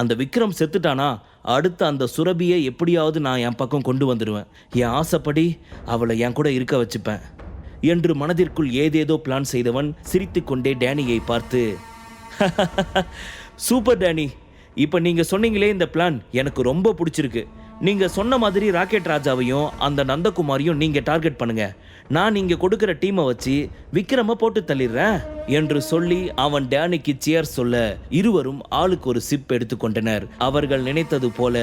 அந்த விக்ரம் செத்துட்டானா? அடுத்து அந்த சுரபியை எப்படியாவது நான் என் பக்கம் கொண்டு வந்துடுவேன் என் ஆசைப்படி அவளை என் கூட இருக்க வச்சுப்பேன். என்று மனதிற்குள் ஏதேதோ பிளான் செய்தவன் சிரித்துக்கொண்டே டேனியை பார்த்து சூப்பர் டேனி இப்போ நீங்கள் சொன்னீங்களே இந்த பிளான் எனக்கு ரொம்ப பிடிச்சிருக்கு. நீங்கள் சொன்ன மாதிரி ராக்கெட் ராஜாவையும் அந்த நந்தகுமாரியும் நீங்கள் டார்கெட் பண்ணுங்கள் நான் இங்கே கொடுக்குற டீமை வச்சு விக்ரம போட்டு தள்ளிடுறேன் என்று சொல்லி அவன் டேனிக்கு சேர் சொல்ல இருவரும் ஆளுக்கு ஒரு சிப் எடுத்துக்கொண்டனர் அவர்கள் நினைத்தது போல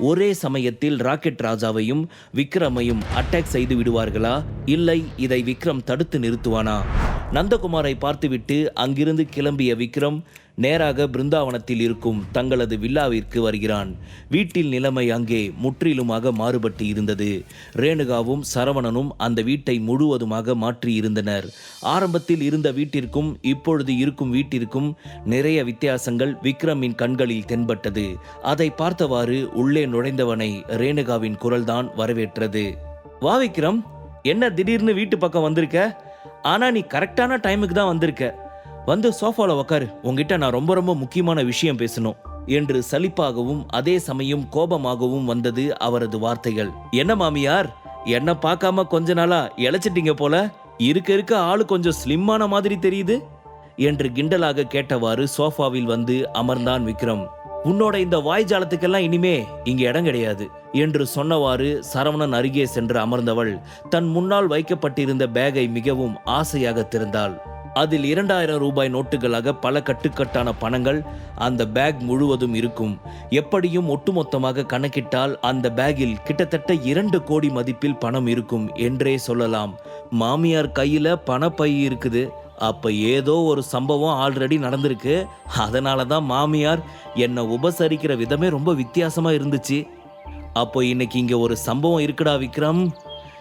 ஒரே சமயத்தில் ராக்கெட் ராஜாவையும் விக்ரமையும் அட்டாக் செய்து விடுவார்களா? இல்லை இதை விக்ரம் தடுத்து நிறுத்துவானா? நந்தகுமாரை பார்த்துவிட்டு அங்கிருந்து கிளம்பிய விக்ரம் நேராக பிருந்தாவனத்தில் இருக்கும் தங்களது வில்லாவிற்கு வருகிறான். வீட்டில் நிலைமை அங்கே முற்றிலுமாக மாறுபட்டு இருந்தது. ரேணுகாவும் சரவணனும் அந்த வீட்டை முழுவதுமாக மாற்றி இருந்தனர். ஆரம்பத்தில் இருந்த வீட்டிற்கும் இப்பொழுது இருக்கும் வீட்டிற்கும் நிறைய வித்தியாசங்கள் விக்ரமின் கண்களில் தென்பட்டது. அதை பார்த்தவாறு உள்ளே நுழைந்தவனை ரேணுகாவின் குரல்தான் வரவேற்றது. வா விக்ரம் என்ன திடீர்னு வீட்டு பக்கம் வந்திருக்க? ஆனா நீ கரெக்டான டைமுக்கு தான் வந்திருக்க. வந்து சோஃபாவில் உக்காரு. உங்ககிட்ட நான் ரொம்ப ரொம்ப முக்கியமான விஷயம் பேசணும். என்று சலிப்பாகவும் அதே சமயம் கோபமாகவும் வந்தது அவரது வார்த்தைகள். என்ன மாமியார்? என்ன பார்க்காம கொஞ்ச நாளா இழைச்சிட்டீங்க போல? இருக்க இருக்க ஆளு கொஞ்சம் ஸ்லிம்மான மாதிரி தெரியுது? என்று கிண்டலாக கேட்டவாறு சோஃபாவில் வந்து அமர்ந்தான் விக்ரம். உன்னோட இந்த வாய்ஜாலத்துக்கெல்லாம் இனிமே இங்கே இடம் கிடையாது. என்று சொன்னவாறு சரவணன் அருகே சென்று அமர்ந்தவள் தன் முன்னால் வைக்கப்பட்டிருந்த பேகை மிகவும் ஆசையாக திறந்தாள். அதில் இரண்டாயிரம் ரூபாய் நோட்டுகளாக பல கட்டுக்கட்டான பணங்கள் அந்த பேக் முழுவதும் இருக்கும். எப்படியும் ஒட்டுமொத்தமாக கணக்கிட்டால் அந்த பேக்கில் கிட்டத்தட்ட இரண்டு கோடி மதிப்பில் பணம் இருக்கும் என்றே சொல்லலாம். மாமியார் கையில பணப்பை இருக்குது. அப்போ ஏதோ ஒரு சம்பவம் ஆல்ரெடி நடந்திருக்கு. அதனால தான் மாமியார் என்னை உபசரிக்கிற விதமே ரொம்ப வித்தியாசமாக இருந்துச்சு. அப்போ இன்னைக்கு இங்கே ஒரு சம்பவம் இருக்குடா விக்ரம்.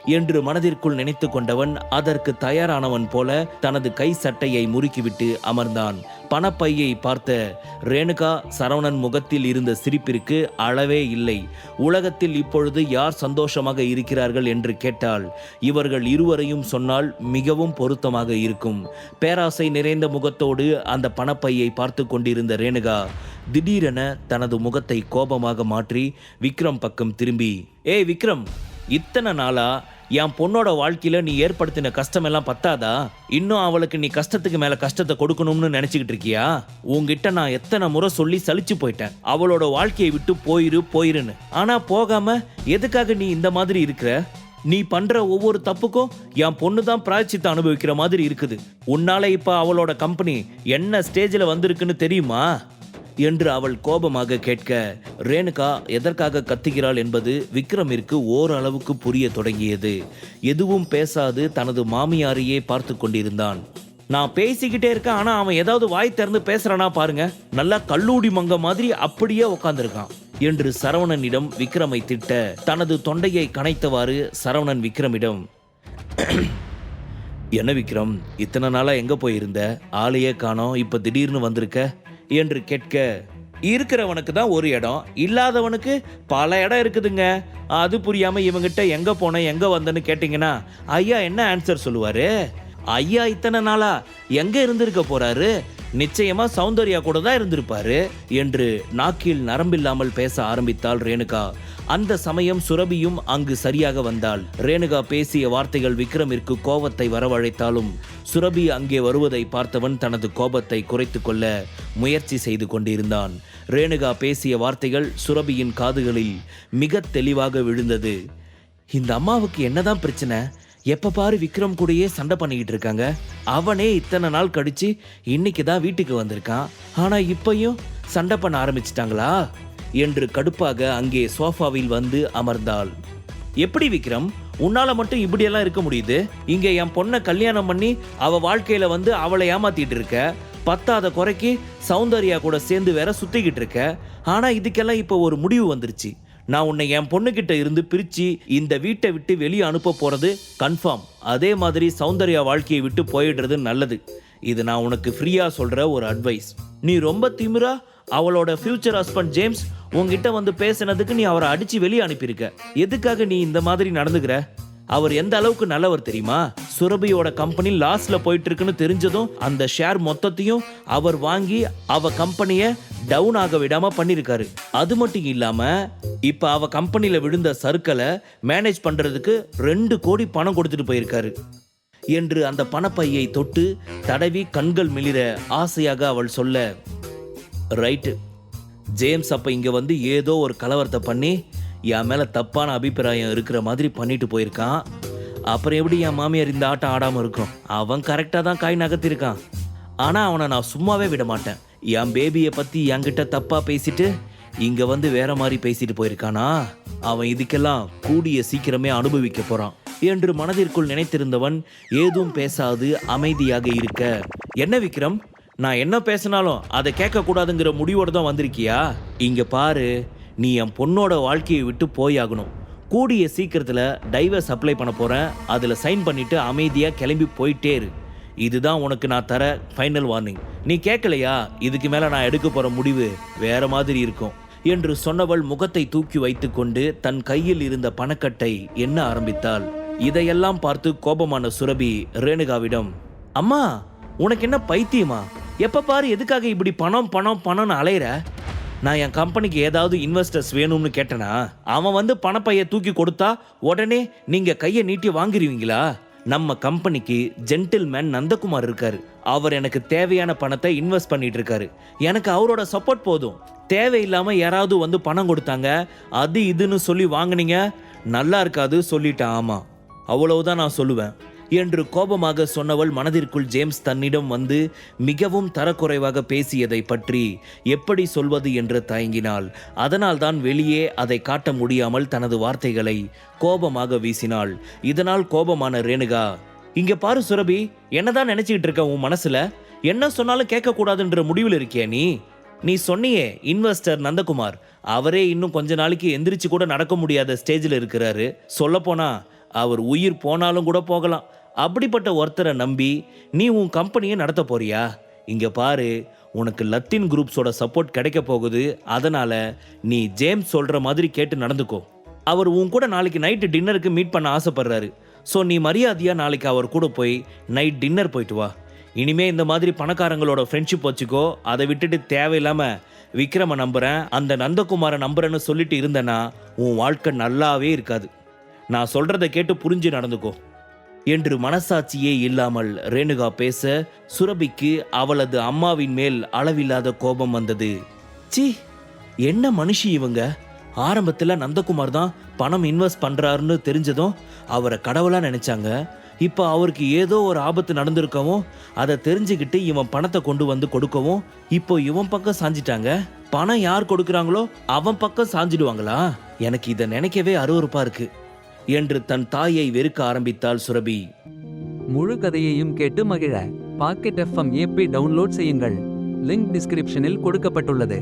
என்று மனதிற்குள் நினைத்து கொண்டவன் அதற்கு தயாரானவன் போல தனது கை சட்டையை முறுக்கிவிட்டு அமர்ந்தான். பணப்பையை பார்த்த ரேணுகா சரவணன் முகத்தில் இருந்த சிரிப்பிற்கு அளவே இல்லை. உலகத்தில் இப்பொழுது யார் சந்தோஷமாக இருக்கிறார்கள் என்று கேட்டால் இவர்கள் இருவரையும் சொன்னால் மிகவும் பொருத்தமாக இருக்கும். பேராசை நிறைந்த முகத்தோடு அந்த பணப்பையை பார்த்து கொண்டிருந்த ரேணுகா திடீரென தனது முகத்தை கோபமாக மாற்றி விக்ரம் பக்கம் திரும்பி ஏய் விக்ரம் இத்தனை நாளா என் பொண்ணோட வாழ்க்கையில நீ ஏற்படுத்தின கஷ்டம் எல்லாம் பத்தாதா? இன்னும் அவளுக்கு நீ கஷ்டத்துக்கு மேல கஷ்டத்தை கொடுக்கணும்னு நினைச்சுக்கிட்டு இருக்கியா? உங்ககிட்ட நான் எத்தனை முறை சொல்லி சலிச்சு போயிட்டேன். அவளோட வாழ்க்கையை விட்டு போயிரு போயிருன்னு. ஆனா போகாம எதுக்காக நீ இந்த மாதிரி இருக்கிற? நீ பண்ற ஒவ்வொரு தப்புக்கும் என் பொண்ணு தான் பிராய்ச்சித்தை அனுபவிக்கிற மாதிரி இருக்குது. உன்னால இப்ப அவளோட கம்பெனி என்ன ஸ்டேஜில் வந்திருக்குன்னு தெரியுமா? என்று அவள் கோபமாக கேட்க ரேணுகா எதற்காக கத்துகிறாள் என்பது விக்ரமிற்கு ஓரளவுக்கு புரிய தொடங்கியது. எதுவும் பேசாது தனது மாமியாரையே பார்த்து கொண்டிருந்தான். நான் பேசிக்கிட்டே இருக்கேன் ஆனா அவன் ஏதாவது வாய் திறந்து பேசுறானா பாருங்க. நல்லா கல்லூடி மங்க மாதிரி அப்படியே உட்காந்துருக்கான் என்று சரவணனிடம் விக்ரமை திட்ட தனது தொண்டையை கனைத்தவாறு சரவணன் விக்ரமிடம் என்ன விக்ரம் இத்தனை நாளா எங்க போயிருந்த? ஆளையே காணோம் இப்ப திடீர்னு வந்திருக்க? என்று கேட்க இருக்கிறவனுக்கு தான் ஒரு இடம் இல்லாதவனுக்கு பல இடம் இருக்குதுங்க. அது புரியாம இவங்கிட்ட எங்க போனேன் எங்க வந்தேன்னு கேட்டிங்கன்னா ஐயா என்ன ஆன்சர் சொல்லுவாரு? ஐயா இத்தனை நாளா எங்க இருந்திருக்க போறாரு? நிச்சயமா சௌந்தர்யா கூட தான் இருந்திருப்பாரு என்று நாக்கில் நரம்பில்லாமல் பேச ஆரம்பித்தாள் ரேணுகா. அந்த சமயம் சுரபியும் அங்கு சரியாக வந்தாள். ரேணுகா பேசிய வார்த்தைகள் விக்ரமிற்கு கோபத்தை வரவழைத்தாலும் சுரபி அங்கே வருவதை பார்த்தவன் தனது கோபத்தை குறைத்து கொள்ள முயற்சி செய்து கொண்டிருந்தான். ரேணுகா பேசிய வார்த்தைகள் சுரபியின் காதுகளில் மிக தெளிவாக விழுந்தது. இந்த அம்மாவுக்கு என்னதான் பிரச்சனை? எப்ப பாரு விக்ரம் கூடயே சண்டை பண்ணிக்கிட்டு இருக்காங்க. அவனே இத்தனை நாள் கடிச்சு இன்னைக்கு தான் வீட்டுக்கு வந்திருக்கான். ஆனா இப்பையும் சண்டை பண்ண ஆரம்பிச்சிட்டாங்களா? என்று கடுப்பாக அங்கே சோஃபாவில் வந்து அமர்ந்தாள். எப்படி விக்ரம்? உன்னால மட்டும் இப்படியெல்லாம் இருக்க முடியுது? இங்க என் பொண்ணை கல்யாணம் பண்ணி அவ வாழ்க்கையில வந்து அவளை ஏமாத்திட்டு இருக்க. பத்தாத குறைக்கு சௌந்தர்யா கூட சேர்ந்து வேற சுத்திக்கிட்டு இருக்க. ஆனா இதுக்கெல்லாம் இப்போ ஒரு முடிவு வந்துருச்சு. நான் உன்னை என் பொண்ணுகிட்ட இருந்து பிரிச்சு இந்த வீட்டை விட்டு வெளியே அனுப்ப போறது கன்ஃபார்ம். அதே மாதிரி சௌந்தர்யா வாழ்க்கையை விட்டு போயிடுறது நல்லது. இது நான் உனக்கு ஃப்ரீயா சொல்ற ஒரு அட்வைஸ் நீ ரொம்ப திமிரா அவளோட ஃபியூச்சர் ஹஸ்பண்ட் ஜேம்ஸ் உன்கிட்ட வந்து பேசினதுக்கு நீ அவரை அடிச்சு வெளியே அனுப்பியிருக்க. எதுக்காக நீ இந்த மாதிரி நடந்துக்கிற? அவர் எந்த அளவுக்கு நல்லவர் தெரியுமா? சுரபியோட கம்பெனி லாஸ்ல போயிட்டு இருக்குன்னு தெரிஞ்சதும் அந்த ஷேர் மொத்தத்தையும் அவர் வாங்கி அவ கம்பெனியை டவுன் ஆக விடாம பண்ணிருக்காரு. அது மட்டும் இல்லாம இப்ப அவ கம்பெனில விழுந்த சர்க்கிளை மேனேஜ் பண்றதுக்கு ரெண்டு கோடி பணம் கொடுத்துட்டு போயிருக்காரு. என்று அந்த பணப்பையை தொட்டு தடவி கண்கள் மிளிர ஆசையாக அவள் சொல்ல ரைட்டு ஜேம்ஸ் அப்ப இங்க வந்து ஏதோ ஒரு கலவரத்தை பண்ணி என் மேல தப்பான அபிப்பிராயம் இருக்கிற மாதிரி பண்ணிட்டு போயிருக்கான். அப்புறம் எப்படி என் மாமியார் இந்த ஆட்டம் ஆடாமல் இருக்கும்? அவன் கரெக்டாக தான் காய் நகர்த்திருக்கான். ஆனால் அவனை நான் சும்மாவே விட மாட்டேன். என் பேபியை பற்றி என்கிட்ட தப்பாக பேசிட்டு இங்கே வந்து வேற மாதிரி பேசிட்டு போயிருக்கானா? அவன் இதுக்கெல்லாம் கூடிய சீக்கிரமே அனுபவிக்க போகிறான் என்று மனதிற்குள் நினைத்திருந்தவன் ஏதும் பேசாது அமைதியாக இருக்க. என்ன விக்ரம்? நான் என்ன பேசினாலும் அதை கேட்கக்கூடாதுங்கிற முடிவோடு தான் வந்திருக்கியா? இங்கே பாரு நீ என் பொண்ணோட வாழ்க்கையை விட்டு போயாகணும். கூடிய சீக்கிரத்தில் டைவர்ஸ் அப்ளை பண்ண போகிறேன் அதில் சைன் பண்ணிவிட்டு அமைதியாக கிளம்பி போயிட்டே இரு. இதுதான் உனக்கு நான் தர ஃபைனல் வார்னிங் நீ கேட்கலையா இதுக்கு மேலே நான் எடுக்க போகிற முடிவு வேற மாதிரி இருக்கும். என்று சொன்னவள் முகத்தை தூக்கி வைத்துக்கொண்டு தன் கையில் இருந்த பணக்கட்டை எண்ண ஆரம்பித்தாள். இதையெல்லாம் பார்த்து கோபமான சுரபி ரேணுகாவிடம் அம்மா உனக்கு என்ன பைத்தியமா? எப்ப பாரு எதுக்காக இப்படி பணம் பணம் பணம்னு அலையிற? நான் என் கம்பெனிக்கு ஏதாவது இன்வெஸ்டர்ஸ் வேணும்னு கேட்டேனா அவன் வந்து பணப்பைய தூக்கி கொடுத்தா உடனே நீங்க கையை நீட்டி வாங்கிடுவீங்களா நம்ம கம்பெனிக்கு ஜென்டில்மேன் நந்தகுமார் இருக்காரு. அவர் எனக்கு தேவையான பணத்தை இன்வெஸ்ட் பண்ணிட்டு இருக்காரு எனக்கு அவரோட சப்போர்ட் போதும். தேவையில்லாம யாராவது வந்து பணம் கொடுத்தாங்க அது இதுன்னு சொல்லி வாங்கினீங்க நல்லா இருக்காது சொல்லிட்டேன். ஆமா. அவ்வளவுதான் நான் சொல்லுவேன். என்று கோபமாக சொன்னவள் மனதிற்குள் ஜேம்ஸ் தன்னிடம் வந்து மிகவும் தரக்குறைவாக பேசியதை பற்றி எப்படி சொல்வது என்று தயங்கினாள். அதனால்தான் வெளியே அதை காட்ட முடியாமல் தனது வார்த்தைகளை கோபமாக வீசினாள். இதனால் கோபமான ரேணுகா இங்க பாரு சுரபி என்னதான் நினைச்சுக்கிட்டு இருக்க உன் மனசுல? என்ன சொன்னாலும் கேட்கக்கூடாதுன்ற முடிவில் இருக்கியா நீ? நீ சொன்னியே இன்வெஸ்டர் நந்தகுமார். அவரே இன்னும் கொஞ்ச நாளைக்கு எந்திரிச்சு கூட நடக்க முடியாத ஸ்டேஜில் இருக்கிறாரு. சொல்லப்போனா அவர் உயிர் போனாலும் கூட போகலாம். அப்படிப்பட்ட ஒருத்தரை நம்பி நீ உன் கம்பெனியை நடத்த போறியா? இங்கே பாரு உனக்கு லத்தீன் குரூப்ஸோட சப்போர்ட் கிடைக்க போகுது. அதனால நீ ஜேம்ஸ் சொல்ற மாதிரி கேட்டு நடந்துக்கோ. அவர் உன் கூட நாளைக்கு நைட்டு டின்னருக்கு மீட் பண்ண ஆசைப்படுறாரு. ஸோ நீ மரியாதையாக நாளைக்கு அவர் கூட போய் நைட் டின்னர் போயிட்டு வா. இனிமே இந்த மாதிரி பணக்காரங்களோட ஃப்ரெண்ட்ஷிப் வச்சுக்கோ. அதை விட்டுட்டு தேவையில்லாமல் விக்ரம நம்புறேன். அந்த நந்தகுமாரை நம்புறேன்னு சொல்லிட்டு இருந்தேன்னா உன் வாழ்க்கை நல்லாவே இருக்காது. நான் சொல்றதை கேட்டு புரிஞ்சு நடந்துக்கோ. என்று மனசாட்சியே இல்லாமல் ரேணுகா பேச சுரபிக்கு அவளது அம்மாவின் மேல் அளவில்லாத கோபம் வந்தது. சி என்ன மனுஷி இவங்க? ஆரம்பத்துல நந்தகுமார் தான் பணம் இன்வெஸ்ட் பண்றாருன்னு தெரிஞ்சதும் அவரை கடவுளா நினைச்சாங்க. இப்போ அவருக்கு ஏதோ ஒரு ஆபத்து நடந்திருக்கவும் அதை தெரிஞ்சுக்கிட்டு இவன் பணத்தை கொண்டு வந்து கொடுக்கவும் இப்போ இவன் பக்கம் சாஞ்சிட்டாங்க. பணம் யார் கொடுக்குறாங்களோ அவன் பக்கம் சாஞ்சிடுவாங்களா? எனக்கு இதை நினைக்கவே அருவருப்பா இருக்கு. என்று தன் தாயை வெறுக்க ஆரம்பித்தாள் சுரபி. முழு கதையையும் கேட்டு மகிழ. பாக்கெட் எஃப்எம் ஏபி டவுன்லோட் செய்யுங்கள். லிங்க் டிஸ்கிரிப்ஷனில் கொடுக்கப்பட்டுள்ளது.